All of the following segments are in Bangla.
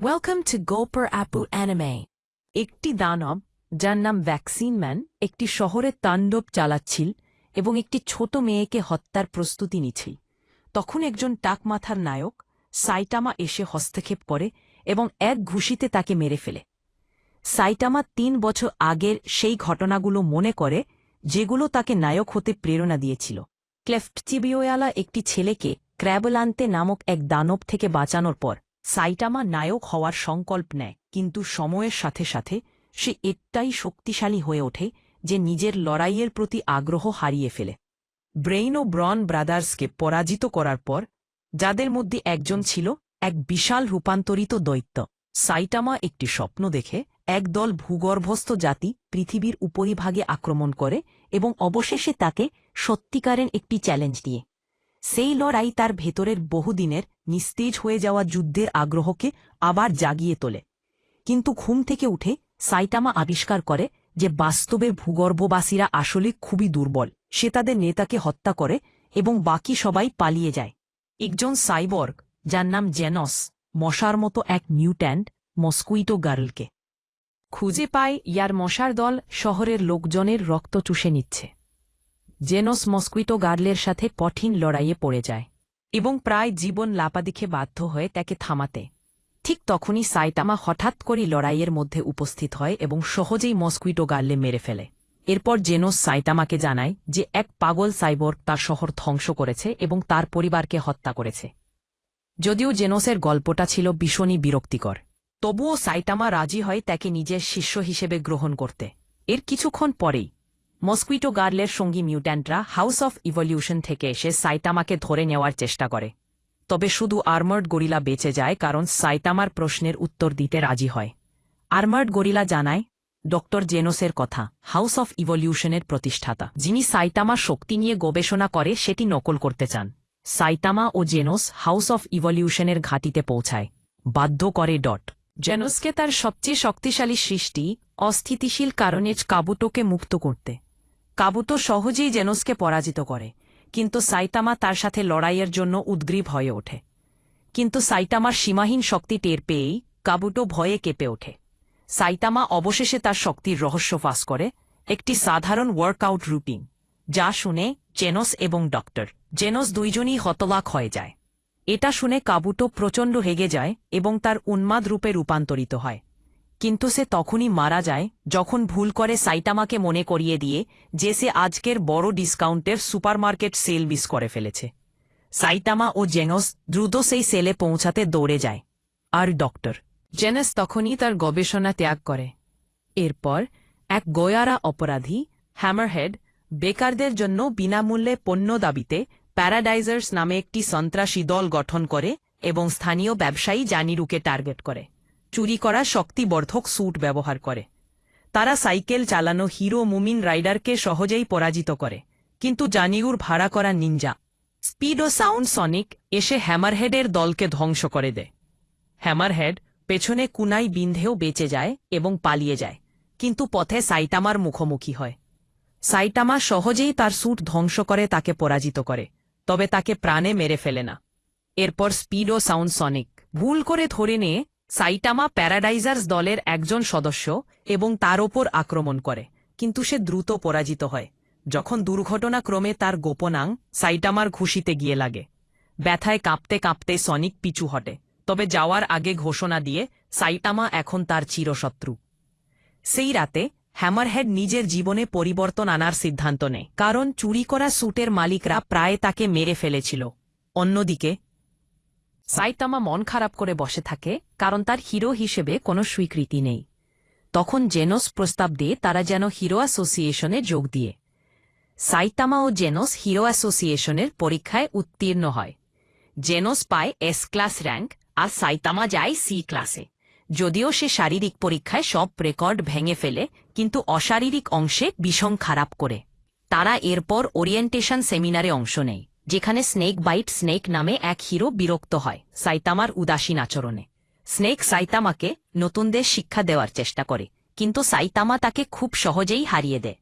ওয়েলকাম টু গোপার অ্যাপু অ্যানিমে একটি দানব, যার নাম ভ্যাকসিন ম্যান একটি শহরে তাণ্ডব চালাচ্ছিল এবং একটি ছোট মেয়েকে হত্যার প্রস্তুতি নিছিল তখন একজন টাকমাথার নায়ক, সাইটামা এসে হস্তক্ষেপ করে এবং এক ঘুষিতে তাকে মেরে ফেলে। সাইটামা তিন বছর আগের সেই ঘটনাগুলো মনে করে, যেগুলো তাকে নায়ক হতে প্রেরণা দিয়েছিল। ক্লেফট চিবিওয়ালা একটি ছেলেকে ক্র্যাবলান্তে নামক এক দানব থেকে বাঁচানোর পর সাইটামা নায়ক হওয়ার সংকল্প নেয়, কিন্তু সময়ের সাথে সাথে সে এটাই শক্তিশালী হয়ে ওঠে যে নিজের লড়াইয়ের প্রতি আগ্রহ হারিয়ে ফেলে। ব্রেইন ও ব্রন ব্রাদার্সকে পরাজিত করার পর, যাদের মধ্যে একজন ছিল এক বিশাল রূপান্তরিত দৈত্য, সাইটামা একটি স্বপ্ন দেখে একদল ভূগর্ভস্থ জাতি পৃথিবীর উপরিভাগে আক্রমণ করে এবং অবশেষে তাকে সত্যিকারের একটি চ্যালেঞ্জ দিয়ে। সেই লড়াই তার ভেতরের বহুদিনের নিস্তেজ হয়ে যাওয়া যুদ্ধের আগ্রহকে আবার জাগিয়ে তোলে। কিন্তু ঘুম থেকে উঠে সাইটামা আবিষ্কার করে যে বাস্তবের ভূগর্ভবাসীরা আসলে খুবই দুর্বল। সে তাদের নেতাকে হত্যা করে এবং বাকি সবাই পালিয়ে যায়। একজন সাইবর্গ, যার নাম জেনস, মশার মতো এক মিউট্যান্ট, মস্কুইটো গার্লকে। খুঁজে পায়, ইয়ার মশার দল শহরের লোকজনের রক্ত চুষে নিচ্ছে। জেনস মস্কুইটো গার্লের সাথে কঠিন লড়াইয়ে পড়ে যায় এবং প্রায় জীবন লাপাদিখে বাধ্য হয়ে তাকে থামাতে। ঠিক তখনই সাইটামা হঠাৎ করে লড়াইয়ের মধ্যে উপস্থিত হয় এবং সহজেই মস্কুইটো গার্লে মেরে ফেলে। এরপর জেনোস সাইটামাকে জানায় যে এক পাগল সাইবর্গ তার শহর ধ্বংস করেছে এবং তার পরিবারকে হত্যা করেছে। যদিও জেনোসের গল্পটা ছিল ভীষণই বিরক্তিকর, তবুও সাইটামা রাজি হয় তাকে নিজের শিষ্য হিসেবে গ্রহণ করতে। এর কিছুক্ষণ পরেই মস্কুইটো গার্লের সঙ্গী মিউট্যান্টরা হাউস অফ ইভলিউশন থেকে এসে সাইতামাকে ধরে নেওয়ার চেষ্টা করে। তবে শুধু আর্মার্ড গরিলা বেঁচে যায় কারণ সাইতামার প্রশ্নের উত্তর দিতে রাজি হয়। আর্মার্ড গরিলা জানায়, ডক্টর জেনোসের কথা, হাউস অফ ইভলিউশনের প্রতিষ্ঠাতা, যিনি সাইটামা শক্তি নিয়ে গবেষণা করে সেটি নকল করতে চান। সাইতামা ও জেনোস হাউস অফ ইভলিউশনের ঘাটিতে পৌঁছায়। বাধ্য করে ডট। জেনোসকে তার সবচেয়ে শক্তিশালী সৃষ্টি অস্থিতিশীল কারণে কাবুটোকে মুক্ত করতে। কাবুটো সহজেই জেনোসকে পরাজিত করে, কিন্তু সাইতামা তার সাথে লড়াইয়ের জন্য উদ্গ্রীব হয়ে ওঠে। কিন্তু সাইতামার সীমাহীন শক্তি টের পেয়েই কাবুটো ভয়ে কেঁপে ওঠে। সাইতামা অবশেষে তার শক্তির রহস্য ফাঁস করে, একটি সাধারণ ওয়ার্কআউট রুটিন যা শুনে জেনোস এবং ডক্টর, জেনোস দুইজনই হতবাক হয়ে যায়। এটা শুনে কাবুটো প্রচণ্ড হেগে যায় এবং তার উন্মাদ রূপে রূপান্তরিত হয়। কিন্তু সে তখনই মারা যায় যখন ভুল করে সাইটামাকে মনে করিয়ে দিয়ে যে সে আজকের বড় ডিসকাউন্টের সুপারমার্কেট সেল মিস করে ফেলেছে। সাইটামা ও জেনস দ্রুত সেই সেলে পৌঁছাতে দৌড়ে যায়। আর ডক্টর জেনস তখনই তার গবেষণা ত্যাগ করে। এরপর এক গোয়ারা অপরাধী, হ্যামারহেড, বেকারদের জন্য বিনামূল্যে পণ্য দাবিতে প্যারাডাইজার্স নামে একটি সন্ত্রাসী দল গঠন করে এবং স্থানীয় ব্যবসায়ী জানিরুকে টার্গেট করে। চুরি করা শক্তিবর্ধক স্যুট ব্যবহার করে। তারা সাইকেল চালানো হিরো মুমিন রাইডারকে সহজেই পরাজিত করে। কিন্তু জানিউর ভাড়া করা ninja speed o sound sonic এসে হ্যামারহেডের দলকে ধ্বংস করে দেয়। হ্যামারহেড পেছনে কুনাই বিন্ধেও বেঁচে যায় এবং পালিয়ে যায়, কিন্তু পথে সাইটামার মুখোমুখি হয়। সাইটামা সহজেই তার স্যুট ধ্বংস করে তাকে পরাজিত করে, তবে তাকে প্রাণে মেরে ফেলে না। এরপর স্পিড ও সাউন্ড সনিক ভুল করে ধরে নিয়ে সাইটামা প্যারাডাইজার্স দলের একজন সদস্য এবং তার ওপর আক্রমণ করে, কিন্তু সে দ্রুত পরাজিত হয়। যখন দুর্ঘটনাক্রমে তার গোপনাং সাইটামার ঘুষিতে গিয়ে লাগে। ব্যথায় কাঁপতে কাঁপতে সনিক পিছু হটে, তবে যাওয়ার আগে ঘোষণা দিয়ে সাইটামা এখন তার চিরশত্রু। সেই রাতে হ্যামারহেড নিজের জীবনে পরিবর্তন আনার সিদ্ধান্ত নেয়, কারণ চুরি করা স্যুটের মালিকরা প্রায় তাকে মেরে ফেলেছিল। অন্যদিকে সাইতামা মন খারাপ করে বসে থাকে, কারণ তার হিরো হিসেবে কোনো স্বীকৃতি নেই। তখন জেনোস প্রস্তাব দিয়ে তারা যেন হিরো অ্যাসোসিয়েশনে যোগ দিয়ে। সাইতামা ও জেনোস হিরো অ্যাসোসিয়েশনের পরীক্ষায় উত্তীর্ণ হয়। জেনোস পায় এস ক্লাস র্যাঙ্ক আর সাইতামা যায় সি ক্লাসে। যদিও সে শারীরিক পরীক্ষায় সব রেকর্ড ভেঙে ফেলে, কিন্তু অশারীরিক অংশে বিষম খারাপ করে। তারা এরপর ওরিয়েন্টেশন সেমিনারে অংশ নেয়। যেখানে স্নেক বাইট স্নেক নামে এক হিরো বিরক্ত হয়, সাইতামার উদাসীন আচরণে। স্নেক সাইতামাকে নতুনদের শিক্ষা দেওয়ার চেষ্টা করে, কিন্তু সাইতামা তাকে খুব সহজেই হারিয়ে দেয়।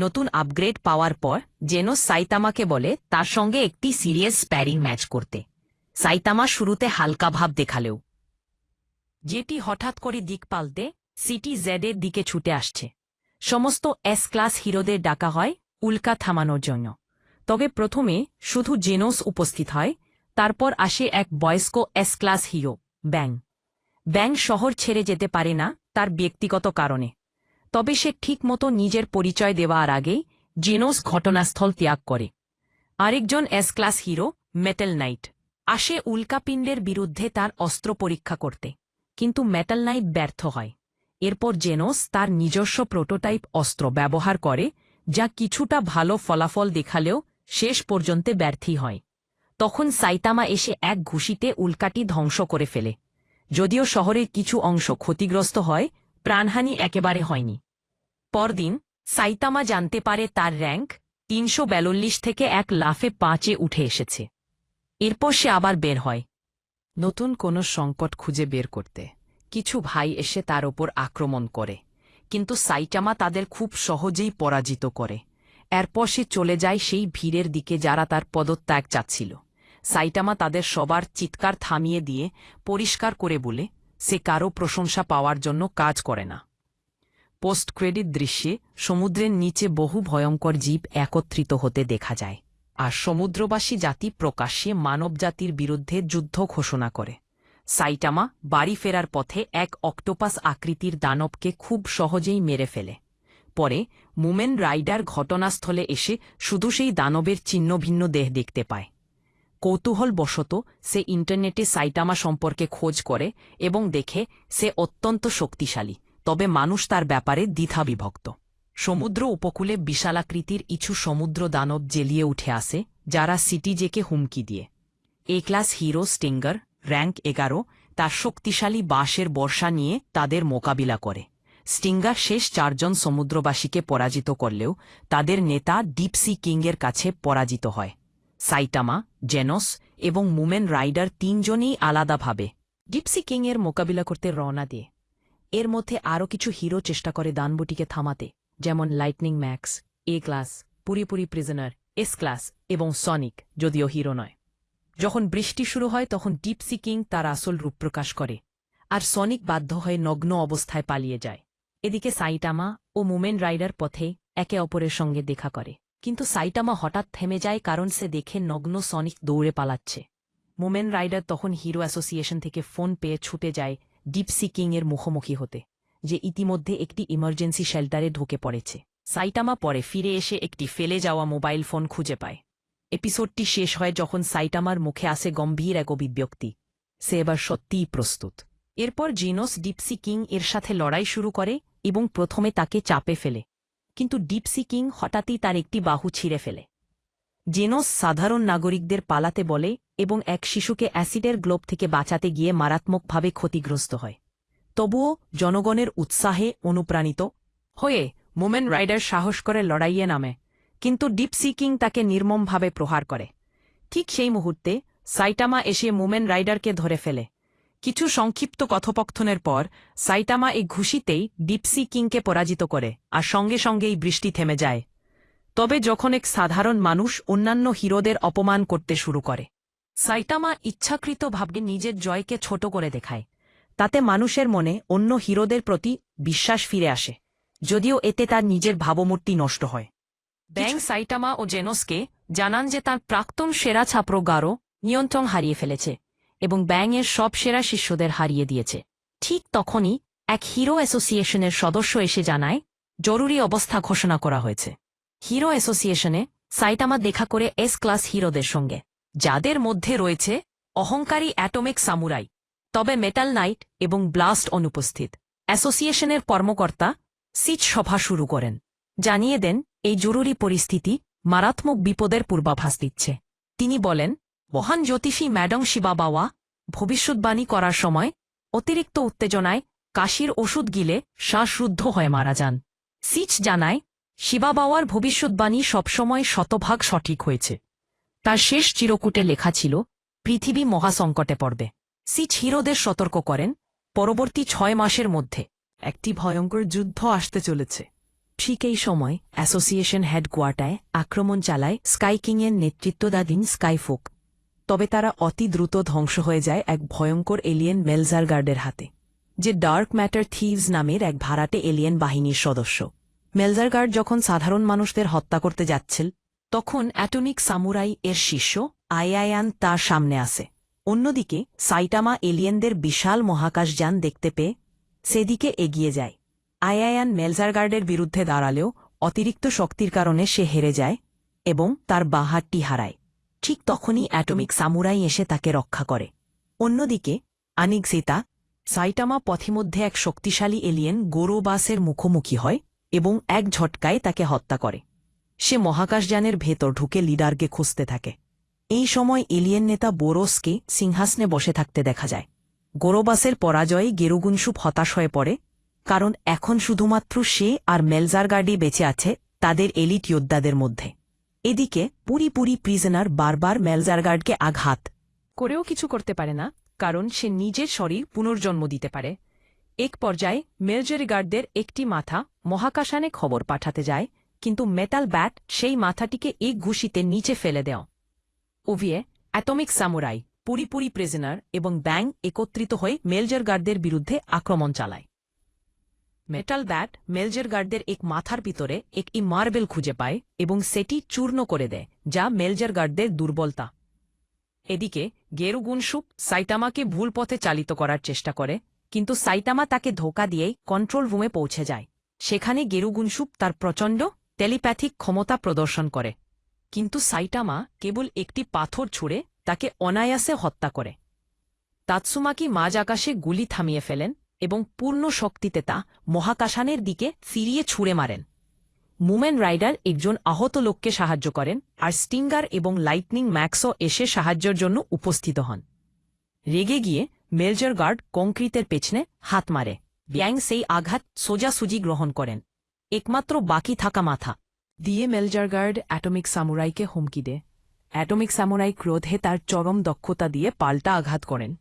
নতুন আপগ্রেড পাওয়ার পর, যেন সাইতামাকে বলে, তার সঙ্গে একটি সিরিয়াস স্প্যারিং ম্যাচ করতে। সাইতামা শুরুতে হালকা ভাব দেখালেও। যেটি হঠাৎ করে দিক পাল্টে, সিটি জেডের দিকে ছুটে আসছে। সমস্ত এস ক্লাস হিরোদের ডাকা হয়, উল্কা থামানোর জন্য। তবে প্রথমে শুধু জেনোস উপস্থিত হয়, তারপর আসে এক বয়স্ক S class hero, Bang. Bang শহর ছেড়ে যেতে পারে না তার ব্যক্তিগত কারণে। তবে সে ঠিকমতো নিজের পরিচয় দেওয়ার আগেই জেনোস ঘটনাস্থল ত্যাগ করে। আরেকজন S class hero Metal Knight আসে উল্কাপিণ্ডের বিরুদ্ধে তার অস্ত্র পরীক্ষা করতে। কিন্তু মেটাল নাইট ব্যর্থ হয়। এরপর জেনোস তার নিজস্ব প্রোটোটাইপ অস্ত্র ব্যবহার করে, যা কিছুটা ভালো ফলাফল দেখালেও শেষ পর্যন্ত ব্যর্থই হয়। তখন সাইতামা এসে এক ঘুষিতে উল্কাটি ধ্বংস করে ফেলে। যদিও শহরের কিছু অংশ ক্ষতিগ্রস্ত হয়, প্রাণহানি একেবারে হয়নি। পরদিন সাইতামা জানতে পারে তার র্যাঙ্ক তিনশো থেকে এক লাফে পাঁচে উঠে এসেছে। এরপর সে আবার বের হয়। নতুন কোনো সংকট খুঁজে বের করতে। কিছু ভাই এসে তার ওপর আক্রমণ করে। কিন্তু সাইটামা তাদের খুব সহজেই পরাজিত করে। এরপর সে চলে যায় সেই ভিড়ের দিকে যারা তার পদত্যাগ চাচ্ছিল। সাইটামা তাদের সবার চিৎকার থামিয়ে দিয়ে পরিষ্কার করে বলে, সে কারও প্রশংসা পাওয়ার জন্য কাজ করে না। পোস্ট ক্রেডিট দৃশ্যে সমুদ্রের নিচে বহু ভয়ঙ্কর জীব একত্রিত হতে দেখা যায়, আর সমুদ্রবাসী জাতি প্রকাশ্যে মানবজাতির বিরুদ্ধে যুদ্ধ ঘোষণা করে। সাইটামা বাড়ি ফেরার পথে এক অক্টোপাস আকৃতির দানবকে খুব সহজেই মেরে ফেলে। পরে মুমেন রাইডার ঘটনাস্থলে এসে শুধু সেই দানবের ছিন্নভিন্ন দেহ দেখতে পায়। কৌতূহলবশত সে ইন্টারনেটে সাইটামা সম্পর্কে খোঁজ করে এবং দেখে সে অত্যন্ত শক্তিশালী, তবে মানুষ তার ব্যাপারে দ্বিধাবিভক্ত। সমুদ্র উপকূলে বিশালাকৃতির ইছু সমুদ্র দানব জেলিয়ে উঠে আসে, যারা সিটিজেকে হুমকি দিয়ে। A class hero Stinger, rank এগারো, তার শক্তিশালী বাঁশের বর্ষা নিয়ে তাদের মোকাবিলা করে। স্টিঙ্গার শেষ চারজন সমুদ্রবাসীকে পরাজিত করলেও তাদের নেতা ডিপসি কিংয়ের কাছে পরাজিত হয়। সাইটামা, জেনস এবং মুমেন রাইডার তিনজনই আলাদাভাবে ডিপসি কিংয়ের মোকাবিলা করতে রওনা দিয়ে। এর মধ্যে আরও কিছু হিরো চেষ্টা করে দানবটিকে থামাতে, যেমন lightning max, A class Puripuri prisoner, S class এবং সনিক, যদিও হিরো নয়। যখন বৃষ্টি শুরু হয় তখন ডিপসি কিং তার আসল রূপ প্রকাশ করে, আর সনিক বাধ্য হয়ে নগ্ন অবস্থায় পালিয়ে যায়। এদিকে সাইটামা ও মুমেন রাইডার পথে একে অপরের সঙ্গে দেখা করে। কিন্তু সাইটামা হঠাৎ থেমে যায় কারণ সে দেখে নগ্ন সনিক দৌড়ে পালাচ্ছে। মুমেন রাইডার তখন হিরো অ্যাসোসিয়েশন থেকে ফোন পেয়ে ছুটে যায় ডিপসি কিংয়ের মুখোমুখি হতে, যে ইতিমধ্যে একটি ইমার্জেন্সি শেল্টারে ঢুকে পড়েছে। সাইটামা পরে ফিরে এসে একটি ফেলে যাওয়া মোবাইল ফোন খুঁজে পায়। এপিসোডটি শেষ হয় যখন সাইটামার মুখে আসে গম্ভীর এক অভিব্যক্তি। সে এবার সত্যিই প্রস্তুত। এরপর জিনোস ডিপসি কিং এর সাথে লড়াই শুরু করে এবং প্রথমে তাকে চাপে ফেলে। কিন্তু ডিপসি কিং হঠাৎই তার একটি বাহু ছিঁড়ে ফেলে। জেনোস সাধারণ নাগরিকদের পালাতে বলে এবং এক শিশুকে অ্যাসিডের গ্লোব থেকে বাঁচাতে গিয়ে মারাত্মকভাবে ক্ষতিগ্রস্ত হয়। তবুও জনগণের উৎসাহে অনুপ্রাণিত হয়ে মোমেন রাইডার সাহস করে লড়াইয়ে নামে, কিন্তু ডিপসি কিং তাকে নির্মমভাবে প্রহার করে। ঠিক সেই মুহূর্তে সাইটামা এসে মোমেন রাইডারকে ধরে ফেলে। কিছু সংক্ষিপ্ত কথোপকথনের পর সাইটামা এই ঘুষিতেই ডিপসি কিংকে পরাজিত করে আর সঙ্গে সঙ্গেই বৃষ্টি থেমে যায়। তবে যখন এক সাধারণ মানুষ অন্যান্য হিরোদের অপমান করতে শুরু করে সাইটামা ইচ্ছাকৃতভাবে নিজের জয়কে ছোট করে দেখায়। তাতে মানুষের মনে অন্য হিরোদের প্রতি বিশ্বাস ফিরে আসে, যদিও এতে তার নিজের ভাবমূর্তি নষ্ট হয়। ব্যাং সাইটামা ও জেনোসকে জানান যে তার প্রাক্তন সেরা ছাত্র গারো নিয়ন্ত্রণ হারিয়ে ফেলেছে। এবং ব্যাংয়ের সব সেরা শিষ্যদের হারিয়ে দিয়েছে। ঠিক তখনই এক হিরো অ্যাসোসিয়েশনের সদস্য এসে জানায়, জরুরি অবস্থা ঘোষণা করা হয়েছে। হিরো অ্যাসোসিয়েশনে সাইটামা দেখা করে এস ক্লাস হিরোদের সঙ্গে। যাদের মধ্যে রয়েছে অহংকারী অ্যাটমিক সামুরাই, তবে মেটাল নাইট এবং ব্লাস্ট অনুপস্থিত। অ্যাসোসিয়েশনের কর্মকর্তা সিট সভা শুরু করেন। জানিয়ে দেন, এই জরুরি পরিস্থিতি মারাত্মক বিপদের পূর্বাভাস দিচ্ছে। তিনি বলেন মহান জ্যোতিষী ম্যাডম শিবাবাওয়া ভবিষ্যৎবাণী করার সময় অতিরিক্ত উত্তেজনায় কাশির ওষুধ গিলে শ্বাসরুদ্ধ হয়ে মারা যান। সিচ জানায়, শিবাবাওয়ার ভবিষ্যৎবাণী সবসময় শতভাগ সঠিক হয়েছে। তার শেষ চিরকুটে লেখা ছিল, পৃথিবী মহাসংকটে পড়বে। সিচ হিরোদের সতর্ক করেন, পরবর্তী ছয় মাসের মধ্যে একটি ভয়ঙ্কর যুদ্ধ আসতে চলেছে। ঠিক এই সময় অ্যাসোসিয়েশন হেডকোয়ার্টায় আক্রমণ চালায় স্কাইকিংয়ের নেতৃত্বদাধীন স্কাইফোক। তবে তারা অতি দ্রুত ধ্বংস হয়ে যায় এক ভয়ঙ্কর এলিয়েন মেলজার গার্ডের হাতে, যে ডার্ক ম্যাটার থিভস নামের এক ভাড়াটে এলিয়েন বাহিনীর সদস্য। মেলজারগার্ড যখন সাধারণ মানুষদের হত্যা করতে যাচ্ছিল, তখন অ্যাটমিক সামুরাই এর শিষ্য আইআয়ান তার সামনে আসে। অন্যদিকে, সাইটামা এলিয়েনদের বিশাল মহাকাশযান দেখতে পেয়ে সেদিকে এগিয়ে যায়। আইআয়ান মেলজারগার্ডের বিরুদ্ধে দাঁড়ালেও অতিরিক্ত শক্তির কারণে সে হেরে যায় এবং তার বাহারটি হারায়। ঠিক তখনই অ্যাটমিক সামুরাই এসে তাকে রক্ষা করে। অন্যদিকে আনিকজিতা সাইটামা পথিমধ্যে এক শক্তিশালী এলিয়েন গোরোবাসের মুখোমুখি হয় এবং এক ঝটকায় তাকে হত্যা করে। সে মহাকাশযানের ভেতর ঢুকে লিডারকে খুঁজতে থাকে। এই সময় এলিয়েন নেতা বোরোসকে সিংহাসনে বসে থাকতে দেখা যায়। গোরোবাসের পরাজয়ে গেরুগুনসুপ হতাশ হয়ে পড়ে, কারণ এখন শুধুমাত্র সে আর মেলজারগার্ডই বেঁচে আছে তাদের এলিট যোদ্ধাদের মধ্যে। এদিকে পুরি পুরি প্রিজনার বারবার মেলজারগার্ডকে আঘাত। করেও কিছু করতে পারে না, কারণ সে নিজের শরীর পুনর্জন্ম দিতে পারে। এক পর্যায়ে মেলজারগার্ডদের একটি মাথা মহাকাশানে খবর পাঠাতে যায়, কিন্তু মেটাল ব্যাট সেই মাথাটিকে এক ঘুষিতে নিচে ফেলে দেয়। ওভিয়ে, অ্যাটমিক সামুরাই পুরিপুরি প্রেজেনার এবং ব্যাং একত্রিত হয়ে মেলজারগার্ডদের বিরুদ্ধে আক্রমণ চালায়। মেটাল ব্যাট মেলজারগার্ডদের এক মাথার ভিতরে একটি মার্বেল খুঁজে পায় এবং সেটি চূর্ণ করে দেয়, যা মেলজারগার্ডদের দুর্বলতা। এদিকে গেরুগুনসুপ সাইতামাকে ভুল পথে চালিত করার চেষ্টা করে, কিন্তু সাইতামা তাকে ধোকা দিয়েই কন্ট্রোল রুমে পৌঁছে যায়। সেখানে গেরুগুনসুপ তার প্রচণ্ড টেলিপ্যাথিক ক্ষমতা প্রদর্শন করে। কিন্তু সাইটামা কেবল একটি পাথর ছুঁড়ে তাকে অনায়াসে হত্যা করে। তাৎসুমাকি মাঝ আকাশে গুলি থামিয়ে ফেলেন এবং পূর্ণ শক্তিতে তা মহাকাশানের দিকে ফিরিয়ে ছুঁড়ে মারেন। মুমেন রাইডার একজন আহত লোককে সাহায্য করেন আর স্টিঙ্গার এবং লাইটনিং ম্যাক্সও এসে সাহায্যের জন্য উপস্থিত হন। রেগে গিয়ে মেলজার গার্ড কংক্রিটের পেছনে হাত মারে। ব্যাং সেই আঘাত সোজাসুজি গ্রহণ করেন। একমাত্র বাকি থাকা মাথা। দিয়ে মেলজারগার্ড অ্যাটমিক সামুরাইকে হুমকি দেয়। অ্যাটমিক সামুরাই ক্রোধে তার চরম দক্ষতা দিয়ে পাল্টা আঘাত করেন।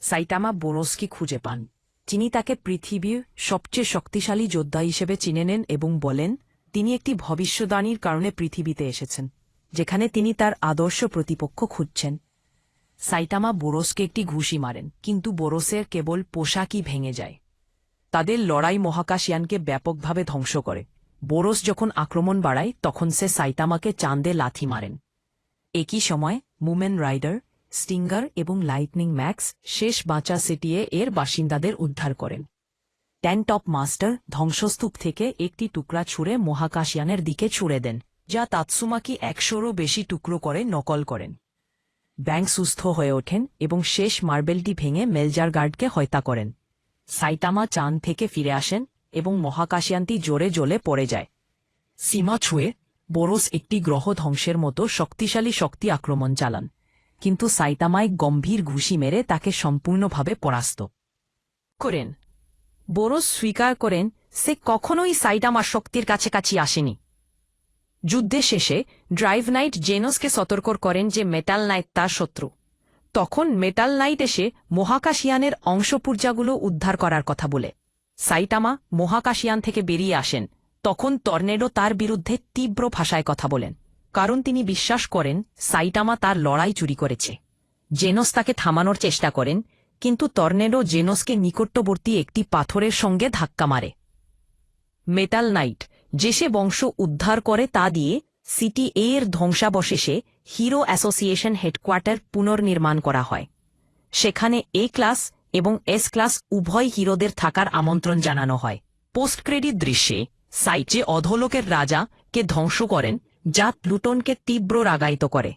সাইটামা বোরোসকে খুঁজে পান। যিনি তাকে পৃথিবীর সবচেয়ে শক্তিশালী যোদ্ধা হিসেবে চিনে নেন এবং বলেন, তিনি একটি ভবিষ্যদ্বাণীর কারণে পৃথিবীতে এসেছেন, যেখানে তিনি তার আদর্শ প্রতিপক্ষ খুঁজছেন। সাইটামা বোরোসকে একটি ঘুষি মারেন, কিন্তু বোরোসের কেবল পোশাকই ভেঙে যায়। তাদের লড়াই মহাকাশয়ানকে ব্যাপকভাবে ধ্বংস করে। বোরস যখন আক্রমণ বাড়ায়, তখন সে সাইতামাকে চাঁদে লাথি মারেন। একই সময় মুমেন রাইডার স্টিঙ্গার এবং লাইটনিং ম্যাক্স শেষ বাঁচা সিটিয়ে এর বাসিন্দাদের উদ্ধার করেন। ট্যানটপ মাস্টার ধ্বংসস্তূপ থেকে একটি টুকরা ছুঁড়ে মহাকাশয়ানের দিকে ছুঁড়ে দেন, যা তাৎসুমাকি একশোরও বেশি টুকরো করে নকল করেন। ব্যাংক সুস্থ হয়ে ওঠেন এবং শেষ মার্বেলটি ভেঙে মেলজার গার্ডকে হত্যা করেন। সাইতামা চান থেকে ফিরে আসেন এবং মহাকাশয়ানটি জোরে জ্বলে পড়ে যায়। সীমা ছুঁয়ে বোরোস একটি গ্রহ ধ্বংসের মতো শক্তিশালী শক্তি আক্রমণ চালান। কিন্তু সাইতামায় গম্ভীর ঘুষি মেরে তাকে সম্পূর্ণভাবে পরাস্ত। করেন। বোরস স্বীকার করেন, সে কখনোই সাইটামার শক্তির কাছাকাছি আসেনি। যুদ্ধে শেষে ড্রাইভ নাইট জেনোসকে সতর্ক করেন যে মেটাল নাইট তার শত্রু। তখন মেটাল নাইট এসে মহাকাশিয়ানের অংশপূর্জাগুলো উদ্ধার করার কথা বলে। সাইটামা মহাকাশিয়ান থেকে বেরিয়ে আসেন। তখন টর্নেডো তার বিরুদ্ধে তীব্র ভাষায় কথা বলেন। কারণ তিনি বিশ্বাস করেন সাইটামা তার লড়াই চুরি করেছে। জেনোস তাকে থামানোর চেষ্টা করেন, কিন্তু টর্নেডো জেনোসকে নিকটবর্তী একটি পাথরের সঙ্গে ধাক্কা মারে। মেটাল নাইট, যে সে বংশ উদ্ধার করে তা দিয়ে সিটি এ এর ধ্বংসাবশেষে হিরো অ্যাসোসিয়েশন হেডকোয়ার্টার পুনর্নির্মাণ করা হয়। সেখানে এ ক্লাস এবং এস ক্লাস উভয় হিরোদের থাকার আমন্ত্রণ জানানো হয়। পোস্ট ক্রেডিট দৃশ্যে, সাইটে অধোলোকের রাজা কে ধ্বংস করেন যা প্লুটনকে তীব্র রাগায়িত করে।